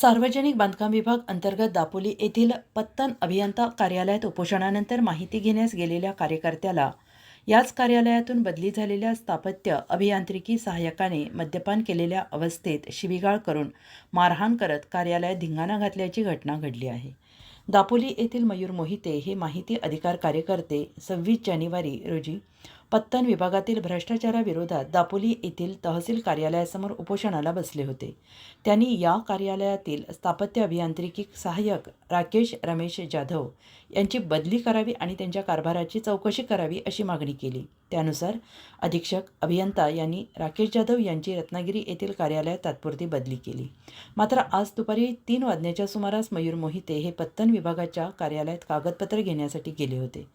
सार्वजनिक बांधकाम विभाग अंतर्गत दापोली येथील पत्तन अभियंता कार्यालयात उपोषणानंतर माहिती घेण्यास गेलेल्या कार्यकर्त्याला याच कार्यालयातून बदली झालेल्या स्थापत्य अभियांत्रिकी सहाय्यकाने मद्यपान केलेल्या अवस्थेत शिवीगाळ करून मारहाण करत कार्यालयात धिंगाणा घातल्याची घटना घडली आहे. दापोली येथील मयूर मोहिते हे माहिती अधिकार कार्यकर्ते सव्वीस जानेवारी रोजी पत्तन विभागातील भ्रष्टाचाराविरोधात दापोली येथील तहसील कार्यालयासमोर उपोषणाला बसले होते. त्यांनी या कार्यालयातील स्थापत्य अभियांत्रिकी सहाय्यक राकेश रमेश जाधव यांची बदली करावी आणि त्यांच्या कारभाराची चौकशी करावी अशी मागणी केली. त्यानुसार अधीक्षक अभियंता यांनी राकेश जाधव यांची रत्नागिरी येथील कार्यालयात तात्पुरती बदली केली. मात्र आज दुपारी तीन वाजण्याच्या सुमारास मयूर मोहिते हे पत्तन विभागाच्या कार्यालयात कागदपत्र घेण्यासाठी गेले होते.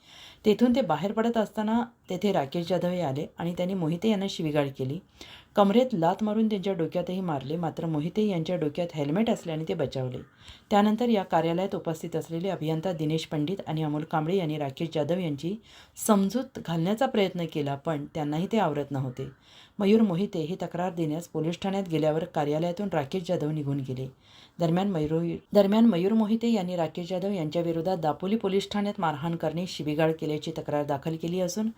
तेथून ते बाहेर पडत असताना तेथे राकेश जाधव हे आले आणि त्यांनी मोहिते यांना शिवीगाळ केली. कमरेत लात मारून त्यांच्या डोक्यातही मारले मात्र मोहिते यांच्या डोक्यात हेल्मेट असल्याने ते बचावले. त्यानंतर या कार्यालयात उपस्थित असलेले अभियंता दिनेश पंडित आणि अमोल कांबळे यांनी राकेश जाधव यांची समजूत घालण्याचा प्रयत्न केला पण त्यांनाही ते आवरत नव्हते. मयूर मोहिते ही तक्रार देण्यास पोलीस ठाण्यात गेल्यावर कार्यालयातून राकेश जाधव निघून गेले. दरम्यान मयूर दरम्यान मयूर मोहिते यांनी राकेश जाधव यांच्या विरोधात दापोली पोलीस ठाण्यात मारहाण करणे शिबिगाळ केल्याची तक्रार दाखल केली असून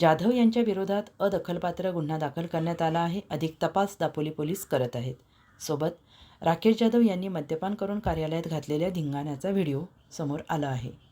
जाधव यांच्या विरोधात अदखलपात्र गुन्हा दाखल करण्यात आला आहे अधिक तपास दापोली पोलीस करत आहेत. सोबत राकेश जाधव यांनी मद्यपान करून कार्यालयात घातलेल्या धिंगाण्याचा व्हिडिओ समोर आला आहे.